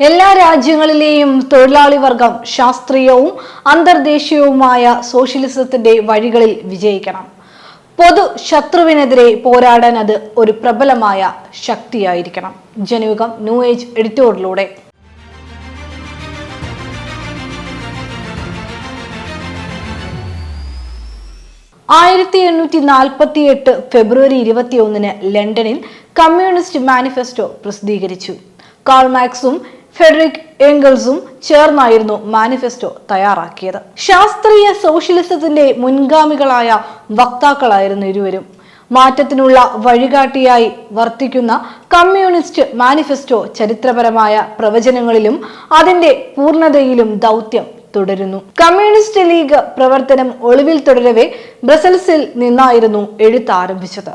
എല്ലാ രാജ്യങ്ങളിലെയും തൊഴിലാളി വർഗം ശാസ്ത്രീയവും അന്തർദേശീയവുമായ സോഷ്യലിസത്തിന്റെ വഴികളിൽ വിജയിക്കണം. പൊതു ശത്രുവിനെതിരെ പോരാടാൻ അത് ഒരു പ്രബലമായ ശക്തിയായിരിക്കണം. ജനയുഗം ന്യൂ ഏജ് എഡിറ്റോറിലൂടെ. ആയിരത്തി എണ്ണൂറ്റി നാൽപ്പത്തി എട്ട് ഫെബ്രുവരി ഇരുപത്തിയൊന്നിന് ലണ്ടനിൽ കമ്മ്യൂണിസ്റ്റ് മാനിഫെസ്റ്റോ പ്രസിദ്ധീകരിച്ചു. കാൾ മാക്സും ഫെഡറിക് എംഗൽസും ചേർന്നായിരുന്നു മാനിഫെസ്റ്റോ തയ്യാറാക്കിയത്. ശാസ്ത്രീയ സോഷ്യലിസത്തിന്റെ മുൻഗാമികളായ വക്താക്കളായിരുന്നു ഇരുവരും. മാറ്റത്തിനുള്ള വഴികാട്ടിയായി വർത്തിക്കുന്ന കമ്മ്യൂണിസ്റ്റ് മാനിഫെസ്റ്റോ ചരിത്രപരമായ പ്രവചനങ്ങളിലും അതിന്റെ പൂർണതയിലും ദൗത്യം തുടരുന്നു. കമ്മ്യൂണിസ്റ്റ് ലീഗ് പ്രവർത്തനം ഒളിവിൽ തുടരവെ ബ്രസൽസിൽ നിന്നായിരുന്നു എഴുത്ത് ആരംഭിച്ചത്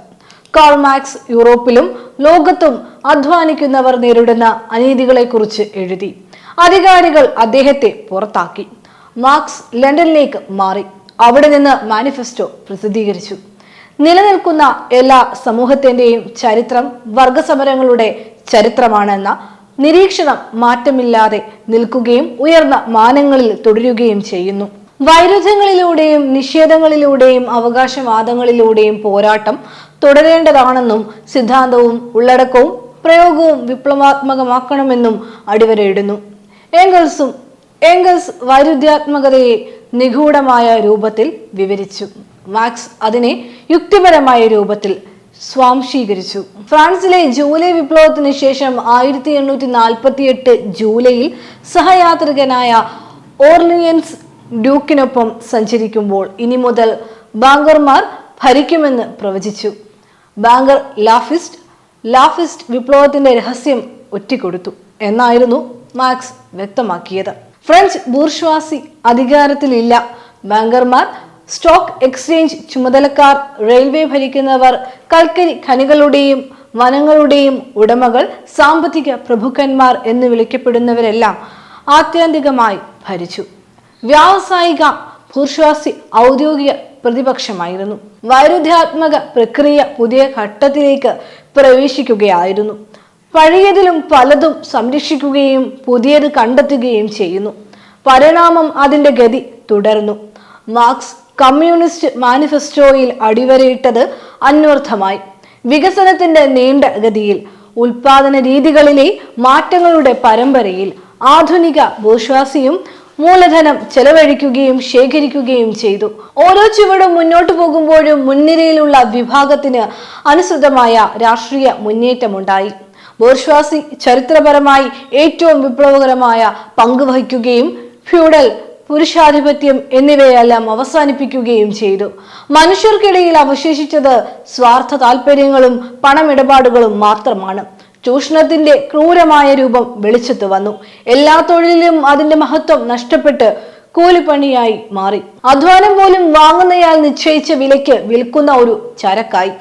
കാൾ മാക്സ് യൂറോപ്പിലും ലോകത്തും അധ്വാനിക്കുന്നവർ നേരിടുന്ന അനീതികളെക്കുറിച്ച് എഴുതി. അധികാരികൾ അദ്ദേഹത്തെ പുറത്താക്കി. മാർക്സ് ലണ്ടനിലേക്ക് മാറി. അവിടെ നിന്ന് മാനിഫെസ്റ്റോ പ്രസിദ്ധീകരിച്ചു. നിലനിൽക്കുന്ന എല്ലാ സമൂഹത്തിന്റെയും ചരിത്രം വർഗസമരങ്ങളുടെ ചരിത്രമാണെന്ന നിരീക്ഷണം മാറ്റമില്ലാതെ നിൽക്കുകയും ഉയർന്ന മാനങ്ങളിൽ തുടരുകയും ചെയ്യുന്നു. വൈരുദ്ധ്യങ്ങളിലൂടെയും നിഷേധങ്ങളിലൂടെയും അവകാശവാദങ്ങളിലൂടെയും പോരാട്ടം തുടരേണ്ടതാണെന്നും സിദ്ധാന്തവും ഉള്ളടക്കവും പ്രയോഗവും വിപ്ലവാത്മകമാക്കണമെന്നും അടിവരയിടുന്നു ഏംഗൽസും ഏംഗൽസ് വൈരുദ്ധ്യാത്മകതയെ നിഗൂഢമായ രൂപത്തിൽ വിവരിച്ചു. മാക്സ് അതിനെ യുക്തിപരമായ രൂപത്തിൽ സ്വാംശീകരിച്ചു. ഫ്രാൻസിലെ ജൂലൈ വിപ്ലവത്തിന് ശേഷം ആയിരത്തി എണ്ണൂറ്റി നാൽപ്പത്തി എട്ട് ജൂലൈയിൽ സഹയാത്രികനായ ഓർലിയൻസ് ഡ്യൂക്കിനൊപ്പം സഞ്ചരിക്കുമ്പോൾ ഇനി മുതൽ ബാങ്കർമാർ ഭരിക്കുമെന്ന് പ്രവചിച്ചു. ബാങ്കർ ലാഫിസ്റ്റ് ലാഫിസ്റ്റ് വിപ്ലവത്തിന്റെ രഹസ്യം ഒറ്റിക്കൊടുത്തു എന്നായിരുന്നു മാക്സ് വ്യക്തമാക്കിയത്. ഫ്രഞ്ച് ബൂർഷ്വാസി അധികാരത്തിലില്ല. ബാങ്കർമാർ സ്റ്റോക്ക് എക്സ്ചേഞ്ച് ചുമതലക്കാർ റെയിൽവേ ഭരിക്കുന്നവർ കൽക്കരി ഖനികളുടെയും വനങ്ങളുടെയും ഉടമകൾ സാമ്പത്തിക പ്രഭുക്കന്മാർ എന്ന് വിളിക്കപ്പെടുന്നവരെല്ലാം ആത്യന്തികമായി ഭരിച്ചു. വ്യാവസായിക ഭൂർഷ്വാസി ഔദ്യോഗിക പ്രതിപക്ഷമായിരുന്നു. വൈരുദ്ധ്യാത്മക പ്രക്രിയ പുതിയ ഘട്ടത്തിലേക്ക് പ്രവേശിക്കുകയായിരുന്നു. പഴയതിലും പലതും സംരക്ഷിക്കുകയും പുതിയത് കണ്ടെത്തുകയും ചെയ്യുന്നു. പരിണാമം അതിന്റെ ഗതി തുടർന്നു. മാർക്സ് കമ്മ്യൂണിസ്റ്റ് മാനിഫെസ്റ്റോയിൽ അടിവരയിട്ടത് അന്വർത്ഥമായി. വികസനത്തിന്റെ നീണ്ട ഗതിയിൽ ഉൽപാദന രീതികളിലെ മാറ്റങ്ങളുടെ പരമ്പരയിൽ ആധുനിക ഭൂശ്വാസിയും മൂലധനം ചെലവഴിക്കുകയും ശേഖരിക്കുകയും ചെയ്തു. ഓരോ ചുവടും മുന്നോട്ടു പോകുമ്പോഴും മുൻനിരയിലുള്ള വിഭാഗത്തിന് അനുസൃതമായ രാഷ്ട്രീയ മുന്നേറ്റമുണ്ടായി. ബോർഷ്വാസി ചരിത്രപരമായി ഏറ്റവും വിപ്ലവകരമായ പങ്ക് വഹിക്കുകയും ഫ്യൂഡൽ പുരുഷാധിപത്യം എന്നിവയെല്ലാം അവസാനിപ്പിക്കുകയും ചെയ്തു. മനുഷ്യർക്കിടയിൽ അവശേഷിച്ചത് സ്വാർത്ഥ താല്പര്യങ്ങളും പണമിടപാടുകളും മാത്രമാണ്. ചൂഷണത്തിന്റെ ക്രൂരമായ രൂപം വെളിച്ചത്ത് വന്നു. എല്ലാ തൊഴിലിലും അതിന്റെ മഹത്വം നഷ്ടപ്പെട്ട് കൂലിപ്പണിയായി മാറി. അധ്വാനം പോലും വാങ്ങുന്നയാൾ നിശ്ചയിച്ച വിലയ്ക്ക് വിൽക്കുന്ന ഒരു ചരക്കായി.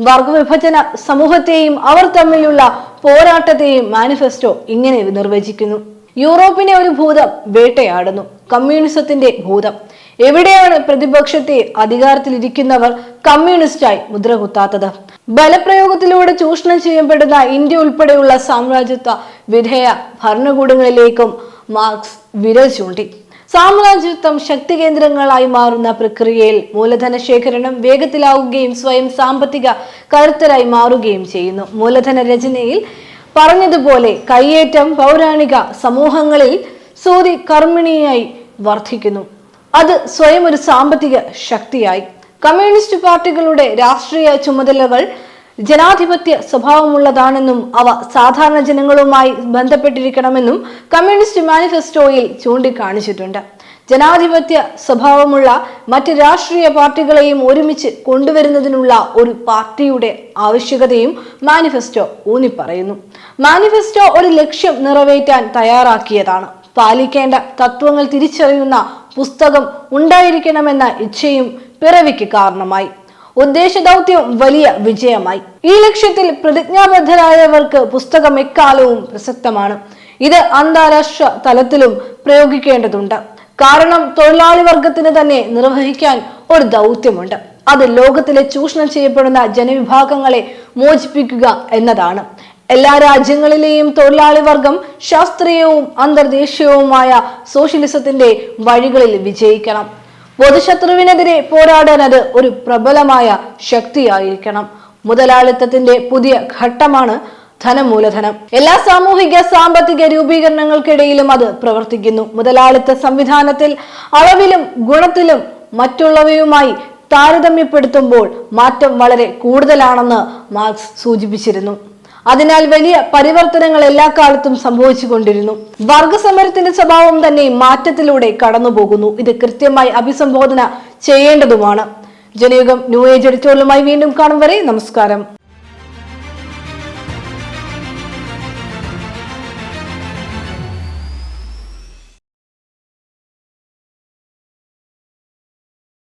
വർഗവിഭജന സമൂഹത്തെയും അവർ തമ്മിലുള്ള പോരാട്ടത്തെയും മാനിഫെസ്റ്റോ ഇങ്ങനെ നിർവചിക്കുന്നു. യൂറോപ്പിനെ ഒരു ഭൂതം വേട്ടയാടുന്നു. കമ്മ്യൂണിസത്തിന്റെ ഭൂതം. എവിടെയാണ് പ്രതിപക്ഷത്തെ അധികാരത്തിലിരിക്കുന്നവർ കമ്മ്യൂണിസ്റ്റായി മുദ്രകുത്താത്തത്? ബലപ്രയോഗത്തിലൂടെ ചൂഷണം ചെയ്യപ്പെടുന്ന ഇന്ത്യ ഉൾപ്പെടെയുള്ള സാമ്രാജ്യത്വ വിധേയ ഭരണകൂടങ്ങളിലേക്കും മാർക്സ് വിരൽ ചൂണ്ടി. സാമ്രാജ്യത്വം ശക്തി കേന്ദ്രങ്ങളായി മാറുന്ന പ്രക്രിയയിൽ മൂലധന ശേഖരണം വേഗത്തിലാവുകയും സ്വയം സാമ്പത്തിക കരുത്തരായി മാറുകയും ചെയ്യുന്നു. മൂലധന രചനയിൽ പറഞ്ഞതുപോലെ കയ്യേറ്റം പൗരാണിക സമൂഹങ്ങളിൽ സൂതി കർമ്മിണിയായി വർദ്ധിക്കുന്നു. അത് സ്വയം ഒരു സാമ്പത്തിക ശക്തിയായി. കമ്മ്യൂണിസ്റ്റ് പാർട്ടികളുടെ രാഷ്ട്രീയ ചുമതലകൾ ജനാധിപത്യ സ്വഭാവമുള്ളതാണെന്നും അവ സാധാരണ ജനങ്ങളുമായി ബന്ധപ്പെട്ടിരിക്കണമെന്നും കമ്മ്യൂണിസ്റ്റ് മാനിഫെസ്റ്റോയിൽ ചൂണ്ടിക്കാണിച്ചിട്ടുണ്ട്. ജനാധിപത്യ സ്വഭാവമുള്ള മറ്റ് രാഷ്ട്രീയ പാർട്ടികളെയും ഒരുമിച്ച് കൊണ്ടുവരുന്നതിനുള്ള ഒരു പാർട്ടിയുടെ ആവശ്യകതയും മാനിഫെസ്റ്റോ ഊന്നിപ്പറയുന്നു. മാനിഫെസ്റ്റോ ഒരു ലക്ഷ്യം നിറവേറ്റാൻ തയ്യാറാക്കിയതാണ്. പാലിക്കേണ്ട തത്വങ്ങൾ തിരിച്ചറിയുന്ന പുസ്തകം ഉണ്ടായിരിക്കണമെന്ന ഇച്ഛയും പിറവിക്ക് കാരണമായി. ഉദ്ദേശ ദൗത്യം വലിയ വിജയമായി. ഈ ലക്ഷ്യത്തിൽ പ്രതിജ്ഞാബദ്ധരായവർക്ക് പുസ്തകം എക്കാലവും പ്രസക്തമാണ്. ഇത് അന്താരാഷ്ട്ര തലത്തിലും പ്രയോഗിക്കേണ്ടതുണ്ട്. കാരണം തൊഴിലാളി വർഗത്തിന് തന്നെ നിർവഹിക്കാൻ ഒരു ദൗത്യമുണ്ട്. അത് ലോകത്തിലെ ചൂഷണം ചെയ്യപ്പെടുന്ന ജനവിഭാഗങ്ങളെ മോചിപ്പിക്കുക എന്നതാണ്. എല്ലാ രാജ്യങ്ങളിലെയും തൊഴിലാളി വർഗം ശാസ്ത്രീയവും അന്തർദേശീയവുമായ സോഷ്യലിസത്തിന്റെ വഴികളിൽ വിജയിക്കണം. പൊതുശത്രുവിനെതിരെ പോരാടാൻ അത് ഒരു പ്രബലമായ ശക്തിയായിരിക്കണം. മുതലാളിത്തത്തിന്റെ പുതിയ ഘട്ടമാണ് ധനമൂലധനം. എല്ലാ സാമൂഹിക സാമ്പത്തിക രൂപീകരണങ്ങൾക്കിടയിലും അത് പ്രവർത്തിക്കുന്നു. മുതലാളിത്ത സംവിധാനത്തിൽ അളവിലും ഗുണത്തിലും മറ്റുള്ളവയുമായി താരതമ്യപ്പെടുത്തുമ്പോൾ മാറ്റം വളരെ കൂടുതലാണെന്ന് മാർക്സ് സൂചിപ്പിച്ചിരുന്നു. അതിനാൽ വലിയ പരിവർത്തനങ്ങൾ എല്ലാ കാലത്തും സംഭവിച്ചുകൊണ്ടിരുന്നു. വർഗസമരത്തിന്റെ സ്വഭാവം തന്നെ മാറ്റത്തിലൂടെ കടന്നുപോകുന്നു. ഇത് കൃത്യമായി അഭിസംബോധന ചെയ്യേണ്ടതുമാണ്. ജനയുഗം ന്യൂ ഏജ് എഡിറ്റോറിയലുമായി വീണ്ടും കാണും വരെ. നമസ്കാരം.